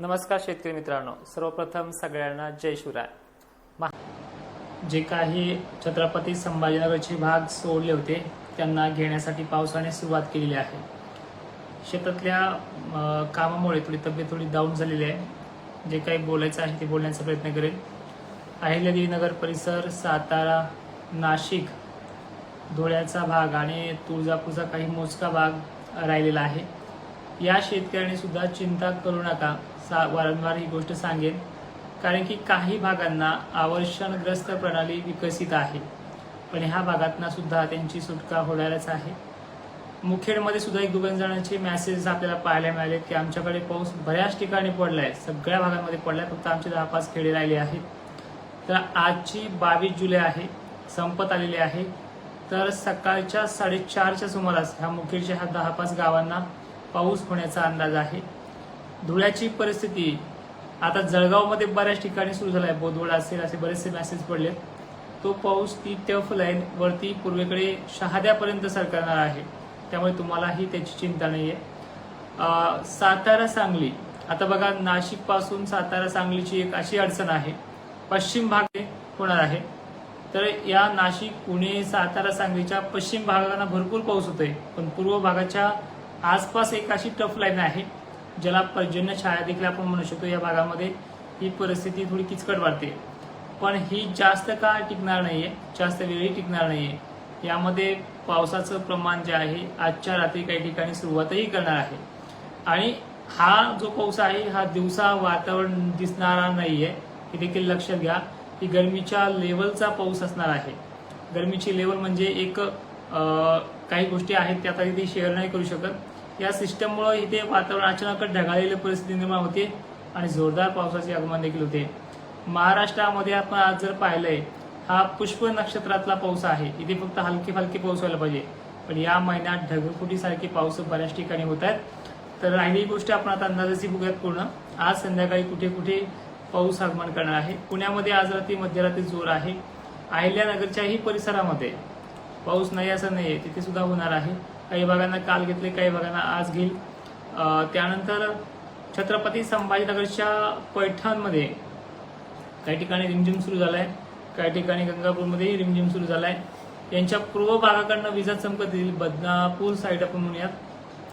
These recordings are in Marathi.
नमस्कार शेतकरी मित्रांनो. सर्वप्रथम सगळ्यांना जय शिवराय. महा जे काही छत्रपती संभाजीनगरचे भाग सोडले होते त्यांना घेण्यासाठी पावसाने सुरुवात केलेली आहे. शेतातल्या कामामुळे थोडी तब्येत थोडी डाऊन झालेली आहे. जे काही बोलायचं आहे ते बोलण्याचा प्रयत्न करेल. अहिल्यादेवीनगर परिसर सातारा नाशिक धुळ्याचा भाग आणि तुळजापूरचा काही मोजका भाग राहिलेला आहे. या शेतकऱ्यांनी सुद्धा चिंता करू नका. सा वारंवार ही गोष्ट सांगेन. कारण की काही भागांना आवर्षणग्रस्त प्रणाली विकसित आहे. पण ह्या भागातना सुद्धा त्यांची सुटका होणारच आहे. मुखेडमध्ये सुद्धा एक दोन जणांचे मेसेज आपल्याला पाहायला मिळाले की आमच्याकडे पाऊस बऱ्याच ठिकाणी पडलाय. सगळ्या भागांमध्ये पडलाय. फक्त आमचे दहा पाच खेडे राहिले आहेत. तर आजची बावीस जुलै आहे. संपत आलेली आहे. तर सकाळच्या साडेचारच्या सुमारास ह्या मुखेडच्या ह्या दहा पाच गावांना पाऊस होण्याचा अंदाज आहे. धुळ्याची परिस्थिती आता जळगावमध्ये बऱ्याच ठिकाणी सुरू झाला आहे बोदवड असेल असे बरेचसे मेसेज पडले. तो पाऊस ती टफ लाईन वरती पूर्वेकडे शहाद्यापर्यंत सरकणार आहे. त्यामुळे तुम्हालाही त्याची चिंता नाही आहे सातारा सांगली. आता बघा नाशिकपासून सातारा सांगलीची एक अशी अडचण आहे. पश्चिम भाग होणार आहे. तर या नाशिक पुणे सातारा सांगलीच्या पश्चिम भागांना भरपूर पाऊस होतोय. पण पूर्व भागाच्या आसपास एक अशी टफ लाईन आहे. ज्याला पर्जन्य छाया देखील आपण म्हणू शकतो या भागामध्ये ही परिस्थिती थोडी किचकट वाटते. पण ही जास्त काळ टिकणार नाहीये जास्त वेळही टिकणार नाहीये. यामध्ये पावसाचं प्रमाण जे आहे आजच्या रात्री काही ठिकाणी सुरुवातही करणार आहे. आणि हा जो पाऊस आहे हा दिवसा वातावरण दिसणारा नाहीये. हे देखील लक्षात घ्या की गरमीच्या लेवलचा पाऊस असणार आहे. गरमीची लेवल म्हणजे एक काही गोष्टी आहेत त्या आता शेअर नाही करू शकत. या सिस्टममुळे इथे वातावरण अचानक ढगाळलेली परिस्थिती निर्माण होते आणि जोरदार पावसाचे आगमन देखील होते. महाराष्ट्रामध्ये आपण आज जर पाहिलंय हा पुष्प नक्षत्रातला पाऊस आहे. इथे फक्त हलके फलके पाऊस व्हायला पाहिजे. पण या महिन्यात ढगफुटीसारखे पाऊस बऱ्याच ठिकाणी होत आहेत. तर राहिली गोष्ट आपण आता अंदाजाची बघूयात पूर्ण. आज संध्याकाळी कुठे कुठे पाऊस आगमन करणार आहे? पुण्यामध्ये आज रात्री मध्यरात्री जोर आहे. अहिल्यानगरच्याही परिसरामध्ये पाऊस नाही असं नाहीये. तिथे सुद्धा होणार आहे. काही भागांना काल घेतले काही भागांना आज घेईल. त्यानंतर छत्रपती संभाजीनगरच्या पैठणमध्ये काही ठिकाणी रिमझिम सुरू झालाय. काही ठिकाणी गंगापूरमध्येही रिमझिम सुरू झालाय. यांच्या पूर्व भागाकडनं विजा चमकत येतील बदनापूर साईड आपण म्हणूयात.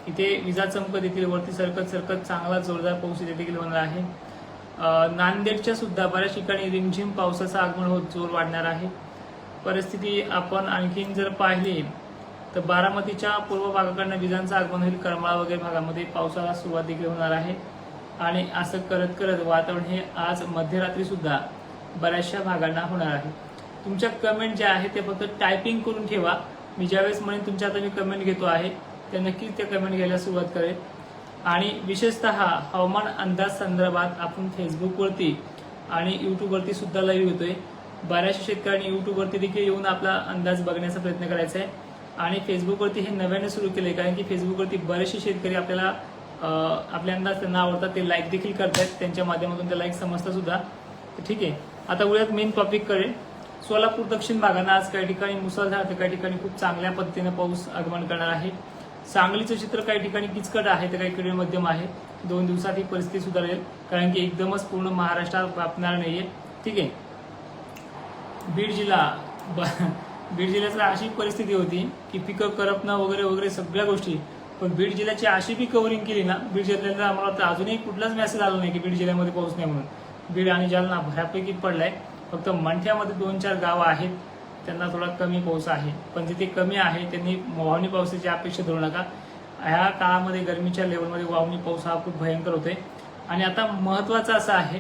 इथे विजा चमकत येतील. वरती सरकत सरकत चांगला जोरदार पाऊस इथे देखील होणार आहे. नांदेडच्या सुद्धा बऱ्याच ठिकाणी रिमझिम पावसाचं आगमन होत जोर वाढणार आहे. परिस्थिती आपण आणखीन जर पाहिली तर बारामतीच्या पूर्व भागाकडनं विजांचं आगमन होईल. करमाळा वगैरे भागामध्ये पावसाला सुरुवात देखील होणार आहे. आणि असं करत करत वातावरण हे आज मध्यरात्री सुद्धा बऱ्याचशा भागांना होणार आहे. तुमच्या कमेंट ज्या आहेत ते फक्त टायपिंग करून ठेवा. मी ज्यावेळेस म्हणेन तुमच्या आता मी कमेंट घेतो आहे ते नक्कीच त्या कमेंट घ्यायला सुरुवात करेल आणि विशेषतः हवामान अंदाज संदर्भात आपण फेसबुकवरती आणि युट्यूबवरती सुद्धा लाईव्ह येतोय. बऱ्याचशा शेतकऱ्यांनी युट्यूबवरती देखील येऊन आपला अंदाज बघण्याचा प्रयत्न करायचा आहे. आणि फेसबुकवरती हे नव्याने सुरू केले कारण की फेसबुकवरती बरेचसे शेतकरी आपल्याला अं, अंदाज त्यांना आवडतात ते लाईक देखील करतात त्यांच्या माध्यमातून त्या लाईक समजतात सुद्धा. ठीक आहे. आता उद्यात मेन टॉपिक करेल सोलापूर दक्षिण भागांना आज काही ठिकाणी मुसळधार तर काही ठिकाणी खूप चांगल्या पद्धतीने पाऊस आगमन करणार आहे. सांगलीचं चित्र काही ठिकाणी किचकट आहे तर काही ठिकाणी मध्यम आहे. दोन दिवसात ही परिस्थिती सुधारेल कारण की एकदमच पूर्ण महाराष्ट्रात व्यापणार नाहीये. ठीक आहे. बीड जिल्हा बीड जिल्ह्यातला अशी परिस्थिती होती की पिकं करपणं वगैरे वगैरे सगळ्या गोष्टी. पण बीड जिल्ह्याची अशी बी कव्हरिंग केली ना बीड जिल्ह्याला आम्हाला तर अजूनही कुठलाच मेसेज आला नाही की बीड जिल्ह्यामध्ये पाऊस नाही म्हणून. बीड आणि जालना बऱ्यापैकी पडलाय. फक्त मंठ्यामध्ये दोन चार गावं आहेत. त्यांना थोडा कमी पाऊस आहे. पण जिथे कमी आहे त्यांनी वावणी पावसाची अपेक्षा धरू नका. ह्या काळामध्ये गरमीच्या लेवलमध्ये वावणी पाऊस हा खूप भयंकर होतोय. आणि आता महत्वाचं असं आहे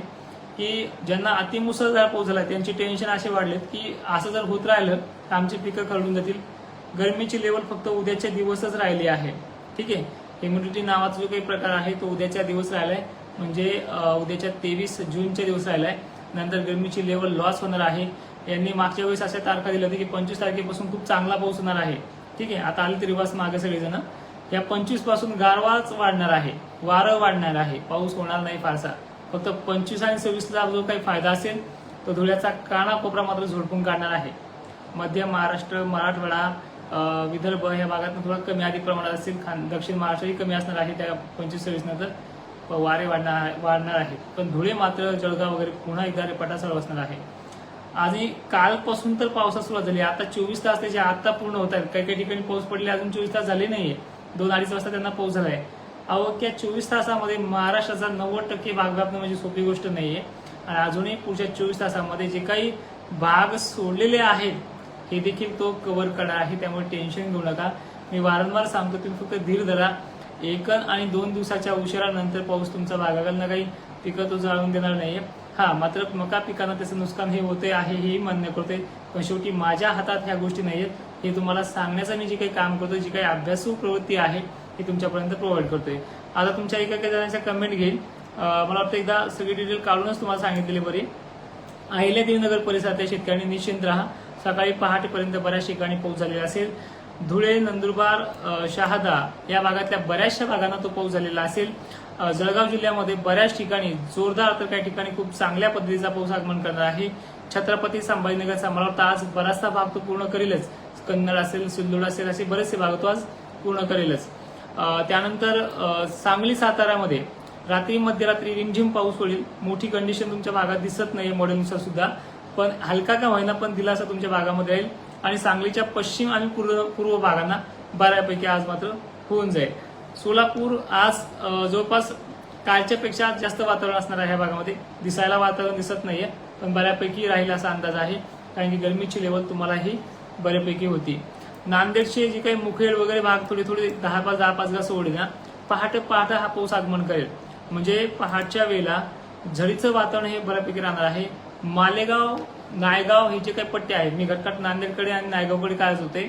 की ज्यांना अतिमुसळधार पाऊस झाला त्यांची टेन्शन असे वाढलेत की असं जर होत राहिलं तर आमची पिकं खरडून जातील गरमीची लेवल फक्त उद्याच्या दिवसच राहिली आहे. ठीक आहे? ह्युमिडिटी नावाचा जो काही प्रकार आहे तो उद्याच्या दिवस राहिलाय. म्हणजे उद्याच्या तेवीस जूनच्या दिवस राहिलाय. नंतर गरमीची लेवल लॉस होणार आहे. यांनी मागच्या वेळेस अशा तारखा दिल्या होत्या की पंचवीस तारखेपासून खूप चांगला पाऊस होणार आहे. ठीक आहे? आता आले तरी वास मागे सगळेजण. या पंचवीसपासून गारवाच वाढणार आहे. वारं वाढणार आहे. पाऊस होणार नाही फारसा. फक्त पंचवीस आणि सव्वीसला जो काही फायदा असेल तो धुळ्याचा कानाकोपरा मात्र झोडपून काढणार आहे. मध्य महाराष्ट्र मराठवाडा विदर्भ या भागात थोडा कमी अधिक प्रमाणात असेल. खान दक्षिण महाराष्ट्रही कमी असणार आहे त्या पंचवीस सव्वीस नंतर वारे वाढणार वाढणार आहेत. पण धुळे मात्र जळगाव वगैरे पुन्हा एकदा रेपाटासह बसणार आहे. आणि कालपासून तर पावसास सुरुवात झाली आता चोवीस तास त्याचे आता पूर्ण होत आहेत. काही काही ठिकाणी पाऊस पडले अजून चोवीस तास झाले नाहीये. दोन अडीच वाजता त्यांना पाऊस झालाय. अवघ्या चोवीस तासामध्ये महाराष्ट्राचा नव्वद टक्के भाग व्यापणं म्हणजे सोपी गोष्ट नाहीये. आणि अजूनही पुढच्या चोवीस तासामध्ये जे काही भाग सोडलेले आहेत हे देखील तो कव्हर करणार आहे त्यामुळे टेन्शन घेऊ नका. मी वारंवार सांगतो तुम्ही फक्त धीर धरा. एक आणि दोन दिवसाच्या उशिरानंतर पाऊस तुमचा भागाकडनं काही पिकं तो जाळून देणार नाहीये. हा मात्र मका पिकांना त्याचं नुकसान हे होते आहे हेही मान्य करते पण शेवटी माझ्या हातात ह्या गोष्टी नाहीयेत. हे तुम्हाला सांगण्याचं मी जे काही काम करतोय जी काही अभ्यासू प्रवृत्ती आहे हे तुमच्यापर्यंत प्रोव्हाइड करतोय. आता तुमच्या एका एका जणांच्या कमेंट घेईल मला वाटतं एकदा सगळी डिटेल काढूनच तुम्हाला सांगितलेली बरी. अहिल्या देवनगर परिसरातील शेतकऱ्यांनी निश्चिंत राहा. सकाळी पहाटेपर्यंत बऱ्याच ठिकाणी पाऊस झालेला असेल. धुळे नंदुरबार शहादा या भागातल्या बऱ्याचशा भागांना तो पाऊस झालेला असेल. जळगाव जिल्ह्यामध्ये बऱ्याच ठिकाणी जोरदार तर काही ठिकाणी खूप चांगल्या पद्धतीचा पाऊस आगमन करणार आहे. छत्रपती संभाजीनगरचा मला वाटतं आज बराचसा भाग तो पूर्ण करेलच. कन्नड असेल सिल्लोड असेल असे बरेचसे भाग तो आज पूर्ण करेलच. त्यानंतर सांगली सातारामध्ये रात्री मध्यरात्री रिमझिम पाऊस होईल. मोठी कंडिशन तुमच्या भागात दिसत नाही मॉडेलनुसार सुद्धा. पण हलका का होईना पण दिलासा तुमच्या भागामध्ये राहील आणि सांगलीच्या पश्चिम आणि पूर्व पूर्व भागांना बऱ्यापैकी आज मात्र होऊन जाईल. सोलापूर आज जवळपास कालच्या पेक्षा जास्त वातावरण असणार आहे ह्या भागामध्ये. दिसायला वातावरण दिसत नाहीये पण बऱ्यापैकी राहील असा अंदाज आहे. कारण की गरमीची लेवल तुम्हालाही बऱ्यापैकी होती. नांदेडचे जे काही मुखेड वगैरे भाग थोडे थोडे दहा पाच दहा पाच गा सोडले ना पहाटे पहाटे हा पाऊस आगमन करेल. म्हणजे पहाटच्या वेळेला झडीचं वातावरण हे बऱ्यापैकी राहणार आहे. मालेगाव नायगाव हे जे काही पट्टे आहेत मी घटकाट नांदेडकडे आणि नायगावकडे काय होते.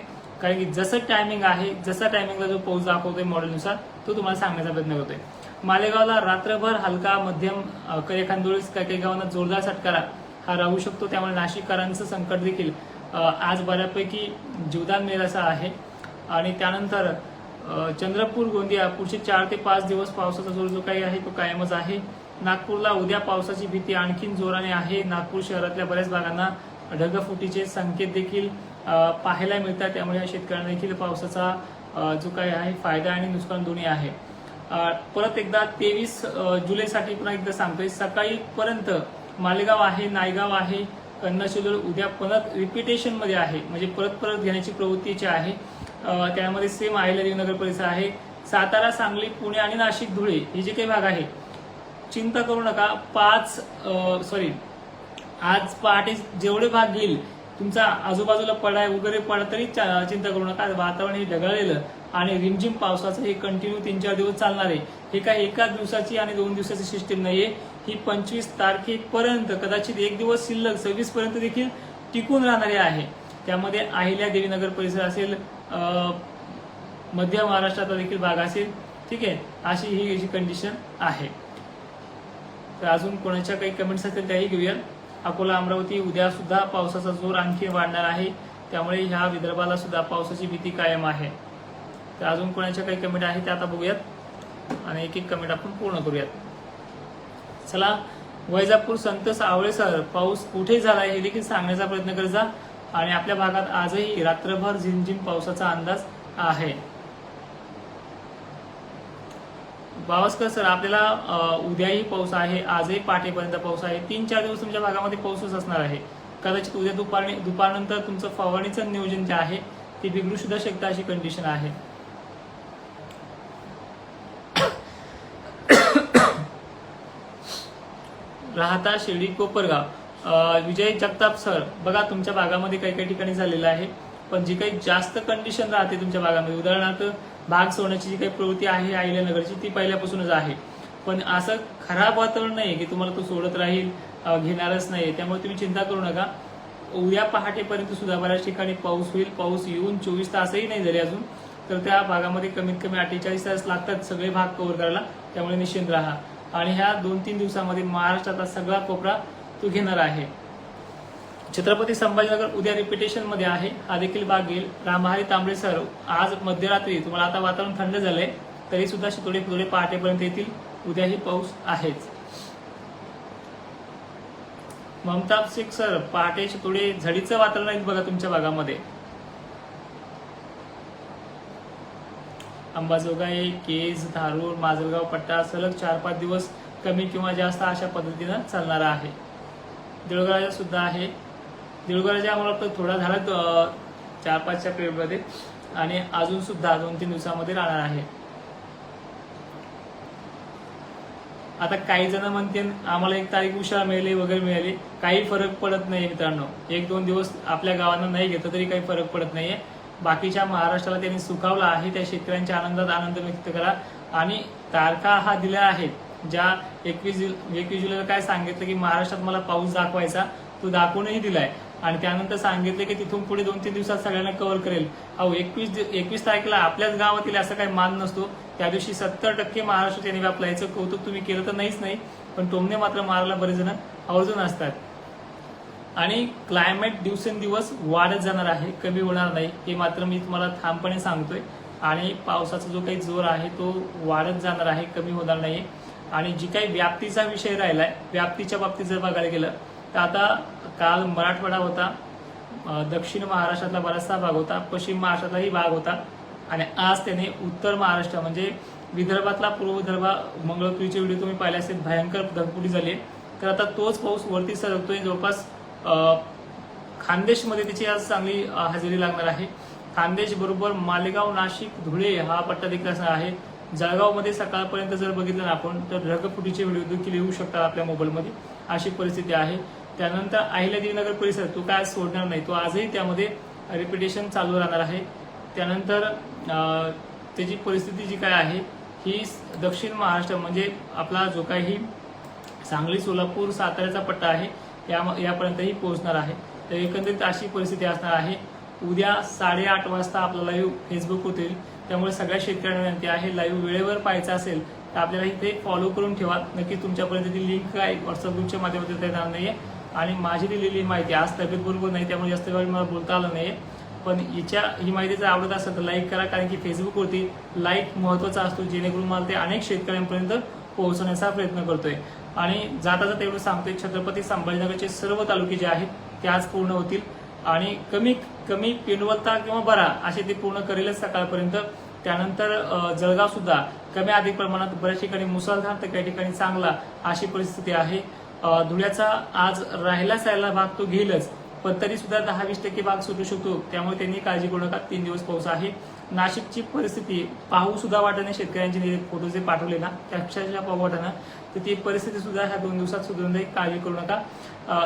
कारण की जसं टायमिंग आहे जसा टायमिंगला जो पाऊस दाखवतोय मॉडेलनुसार तो तुम्हाला सांगण्याचा प्रयत्न करतोय. मालेगावला रात्रभर हलका मध्यम काही खांदोळीस काही काही गावांना जोरदार सटकारा हा राहू शकतो. त्यामुळे नाशिककरांचं संकट देखील आज बऱ्यापैकी जीवदान मिळेल असं आहे. आणि त्यानंतर चंद्रपूर गोंदिया पुढचे चार ते पाच दिवस पावसाचा जोर जो काही आहे तो कायमच आहे. नागपूरला उद्या पावसाची भीती आणखीन जोराने आहे. नागपूर शहरातल्या बऱ्याच भागांना ढगफुटीचे संकेत देखील पाहायला मिळतात. त्यामुळे या शेतकऱ्यांना देखील पावसाचा जो काही आहे फायदा आणि नुकसान दोन्ही आहे. परत एकदा तेवीस जुलैसाठी पुन्हा एकदा सांगतोय. सकाळी पर्यंत मालेगाव आहे नायगाव आहे कन्नशिलोर उद्या परत रिपिटेशनमध्ये आहे. म्हणजे परत परत घेण्याची प्रवृत्तीची आहे. त्यामध्ये सेम नगर परिसर आहे. सातारा सांगली पुणे आणि नाशिक धुळे हे जे काही भाग आहे चिंता करू नका. पाच सॉरी आज पहाटे जेवढे भाग घेईल तुमचा आजूबाजूला पडाय वगैरे पडा तरी चा- चिंता करू नका. वातावरण हे ढगाळलेलं आणि रिमझिम पावसाचं हे कंटिन्यू तीन चार दिवस चालणार आहे. हे काय एका दिवसाची आणि दोन दिवसाची सिस्टीम नाहीये. ही पंचवीस तारखेपर्यंत कदाचित एक दिवस शिल्लक सव्वीस पर्यंत देखील टिकून राहणारे आहे. त्यामध्ये अहिल्या देवीनगर परिसर असेल मध्य महाराष्ट्राचा देखील भाग असेल. ठीक आहे? अशी ही अशी कंडिशन आहे. तर अजून कोणाच्या काही कमेंट्स असतील त्याही घेऊयात. अकोला अमरावती उद्या सुद्धा पावसाचा जोर आणखी वाढणार आहे. त्यामुळे ह्या विदर्भाला सुद्धा पावसाची भीती कायम आहे. तर अजून कोणाच्या काही कमेंट आहेत त्या आता बघूयात. आणि एक एक कमेंट आपण पूर्ण करूयात. चला वैजापूर संत सावळे सर पाऊस कुठे झाला हे देखील सांगण्याचा प्रयत्न करत जा आणि आपल्या भागात आजही रात्रभर झिमझिम पावसाचा अंदाज आहे. बावस्कर सर आपल्याला उद्याही पाऊस आहे आजही पहाटेपर्यंत पाऊस आहे. तीन चार दिवस तुमच्या भागामध्ये पाऊसच असणार आहे. कदाचित उद्या दुपारने दुपारनंतर तुमचं फवारणीचं नियोजन जे आहे ते बिघडू सुद्धा शकतं अशी कंडिशन आहे. राहता शिर्डी कोपरगाव. विजय जगताप सर बघा तुमच्या भागामध्ये काही काही ठिकाणी झालेलं आहे पण जी काही जास्त कंडिशन राहते तुमच्या भागामध्ये उदाहरणार्थ भाग सोडण्याची जी काही प्रवृत्ती आहे अहिल्यानगरची ती पहिल्यापासूनच आहे. पण असं खराब वातावरण नाही की तुम्हाला तो सोडत राहील घेणारच नाही त्यामुळे तुम्ही चिंता करू नका. उद्या पहाटेपर्यंत सुद्धा बऱ्याच ठिकाणी पाऊस होईल. पाऊस येऊन चोवीस तासही नाही झाले अजून. तर त्या भागामध्ये कमीत कमी अठ्ठेचाळीस तास लागतात सगळे भाग कव्हर करायला. त्यामुळे निश्चिंत राहा. आणि ह्या दोन तीन दिवसामध्ये महाराष्ट्राचा सगळा कोपरा तो घेणार आहे. छत्रपती संभाजीनगर उद्या रिपिटेशनमध्ये आहे. हा देखील भाग घेईल रामहारी तांबडे सर आज मध्यरात्री तुम्हाला आता वातावरण थंड झालंय तरी सुद्धा शितोडे फुतोडे पहाटेपर्यंत येतील. उद्याही पाऊस आहेच. ममताब शेख सर पहाटे शितोडे झडीचं वातावरण आहे बघा तुमच्या भागामध्ये. अंबाजोगाई केज धारूर माजलगाव पट्टा सलग चार पाच दिवस कमी किंवा जास्त अशा पद्धतीनं चालणारा आहे. देऊळगावचा सुद्धा आहे. देऊळगावच्या मला वाटतं थोडा झाला चार पाचच्या पिरियडमध्ये आणि अजून सुद्धा दोन तीन दिवसामध्ये राहणार आहे. आता काही जण म्हणते आम्हाला एक तारीख उशिरा मिळाली वगैरे मिळाली. काही फरक पडत नाही मित्रांनो. एक दोन दिवस आपल्या गावांना नाही घेतलं तरी काही फरक पडत नाहीये. बाकीच्या महाराष्ट्राला त्यांनी सुखावला आहे त्या शेतकऱ्यांच्या आनंदात आनंद व्यक्त करा. आणि तारखा हा दिल्या आहेत. ज्या एकवीस जु- एकवीस जुलैला काय सांगितलं की महाराष्ट्रात मला पाऊस दाखवायचा तो दाखवूनही दिलाय. आणि त्यानंतर सांगितलं की तिथून पुढे दोन तीन दिवसात सगळ्यांना कव्हर करेल. अहो एकवीस एकवीस तारखेला आपल्याच गावातील असं काही मान नसतो. त्या दिवशी सत्तर टक्के महाराष्ट्र त्यांनी व्यापला याचं कौतुक तुम्ही केलं तर नाहीच नाही पण टोमणे मात्र मारायला बरेच जण. आवर्जून असतात. आणि क्लायमेट दिवसेंदिवस वाढत जाणार आहे कमी होणार नाही हे मात्र मी तुम्हाला ठामपणे सांगतोय. आणि पावसाचा जो काही जोर आहे तो वाढत जाणार आहे कमी होणार नाही आणि जी काही व्याप्तीचा विषय राहिलाय व्याप्तीच्या बाबतीत जर बघायला गेलं तर आता काल मराठवाडा होता दक्षिण महाराष्ट्रातला बराचसा भाग होता पश्चिम महाराष्ट्रातलाही भाग होता आणि आज त्याने उत्तर महाराष्ट्र म्हणजे विदर्भातला पूर्व विदर्भ मंगळपुरीचे व्हिडिओ तुम्ही पाहिले असेल भयंकर धगपुटी झाली आहे. तर आता तोच पाऊस वरती सरकतोय जवळपास खानदेशमध्ये त्याची आज चांगली हजेरी लागणार आहे खानदेश बरोबर मालेगाव नाशिक धुळे हा पट्टा देखील असणार आहे जळगावमध्ये सकाळपर्यंत जर बघितलं ना आपण तर ढगफुटीचे व्हिडिओ देखील येऊ शकतात आपल्या मोबाईलमध्ये अशी परिस्थिती आहे. त्यानंतर अहिल्यादेवीनगर परिसर तो काय सोडणार नाही. तो आजही त्यामध्ये रिपिटेशन चालू राहणार आहे. त्यानंतर त्याची परिस्थिती जी काय आहे ही दक्षिण महाराष्ट्र म्हणजे आपला जो काही सांगली सोलापूर साताऱ्याचा पट्टा आहे या यापर्यंतही पोहोचणार आहे. तर एकंदरीत अशी परिस्थिती असणार आहे. उद्या साडेआठ वाजता आपल्याला फेसबुक होतील. त्यामुळे सगळ्या शेतकऱ्यांना विनंती आहे लाईव्ह वेळेवर पाहायचं असेल तर आपल्याला इथे फॉलो करून ठेवा. नक्की तुमच्यापर्यंत ती लिंक काय व्हॉट्सअप ग्रुपच्या माध्यमातून देणार येणार आहे आणि माझी दिलेली माहिती आज तब्येत बरोबर नाही त्यामुळे जास्त वेळ मला बोलता आलं नाही पण याच्या ही माहिती जर आवडत असेल तर लाईक करा कारण की फेसबुकवरती लाईक महत्त्वाचा असतो जेणेकरून मला ते अनेक शेतकऱ्यांपर्यंत पोहोचवण्याचा प्रयत्न करतोय. आणि जाता जाता एवढं सांगतोय छत्रपती संभाजीनगरचे सर्व तालुके जे आहेत ते आज पूर्ण होतील. आणि कमी कमी पिनवलता किंवा बरा असे ते पूर्ण करेलच सकाळपर्यंत. त्यानंतर जळगाव सुद्धा कमी अधिक प्रमाणात बऱ्याच ठिकाणी मुसळधार तर काही ठिकाणी चांगला अशी परिस्थिती आहे. धुळ्याचा आज राहिला सायला भाग तो घेईलच पण तरी सुद्धा दहा वीस टक्के भाग सुटू शकतो. त्यामुळे त्यांनी काळजी करू नका. तीन दिवस पाऊस आहे. नाशिकची परिस्थिती पाहू सुद्धा वाटणे शेतकऱ्यांचे फोटो जे पाठवले ना त्या अक्षरशः पाहू वाटणं तर ती परिस्थिती सुद्धा ह्या दोन दिवसात सुधरून जाईल. काळजी करू नका.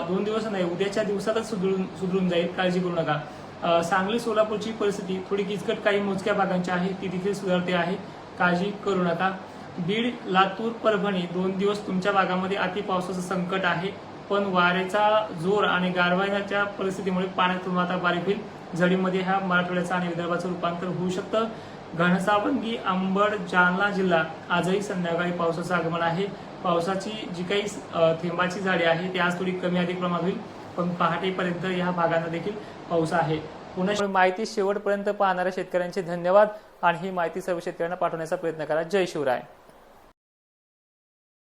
दोन दिवस नाही उद्याच्या दिवसातच सुधरून सुधरून जाईल. काळजी करू नका. सांगली सोलापूरची परिस्थिती थोडी किचकट काही मोजक्या भागांची आहे. ती देखील सुधारते आहे. काळजी करू नका. बीड लातूर परभणी दोन दिवस तुमच्या भागामध्ये अति पावसाचं संकट आहे. पण वाऱ्याचा जोर आणि गारवाच्या परिस्थितीमुळे पाण्यातून आता बारीक होईल. झडीमध्ये ह्या मराठवाड्याचं आणि विदर्भाचं रूपांतर होऊ शकतं. घनसावंगी अंबड जालना जिल्हा आजही संध्याकाळी पावसाचं आगमन आहे. पावसाची जी काही थेंबाची झाडी आहे ती आज थोडी कमी अधिक प्रमाणात होईल. पण पहाटेपर्यंत या भागांना देखील पाऊस आहे. पुन्हा माहिती शेवटपर्यंत पाहणाऱ्या शेतकऱ्यांचे धन्यवाद. आणि ही माहिती सर्व शेतकऱ्यांना पाठवण्याचा प्रयत्न करा. जय शिवराय.